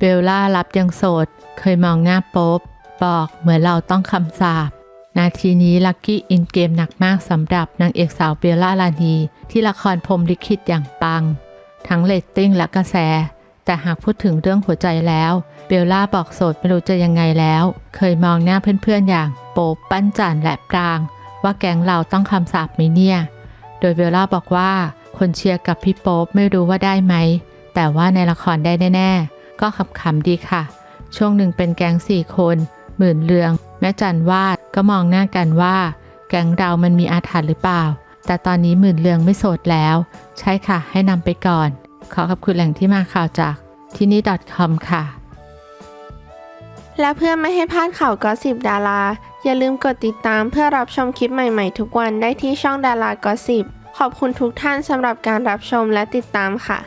เบลล่ารับยังโสด เคยมองหน้าโป๊บบอกเหมือนเราต้องคำสาปนาทีนี้ลักกี้อินเกมหนักมากสำหรับนางเอกสาวเบลล่าลานีที่ละครพรมลิขิตอย่างปัง ทั้งเรตติ้งและกระแส แต่หากพูดถึงเรื่องหัวใจแล้ว เบลล่าบอกโสดไม่รู้จะยังไงแล้ว เคยมองหน้าเพื่อนๆอย่างโป๊บปั้นจันและปราง ว่าแก๊งเราต้องคำสาปไหมเนี่ย โดยเบลล่าบอกว่าคนเชียร์กับพี่โป๊บไม่รู้ว่าได้ไหม แต่ว่าในละครได้แน่ๆ ก็ขำๆดีค่ะ ช่วงหนึ่งเป็นแก๊งสี่คน หมื่นเรือง แม่จันวาดก็มองหน้ากันว่า แก๊งเรามันมีอาถรรพ์หรือเปล่า แต่ตอนนี้หมื่นเรืองไม่โสดแล้ว ใช่ค่ะ ให้นำไปก่อน ขอขอบคุณแหล่งที่มาข่าวจากที่นี่ .com ค่ะ และเพื่อไม่ให้พลาดข่าวก็สิบดารา อย่าลืมกดติดตามเพื่อรับชมคลิปใหม่ๆ ทุกวันได้ที่ช่องดารากอสิบขอบคุณทุกท่านสำหรับการรับชมและติดตามค่ะ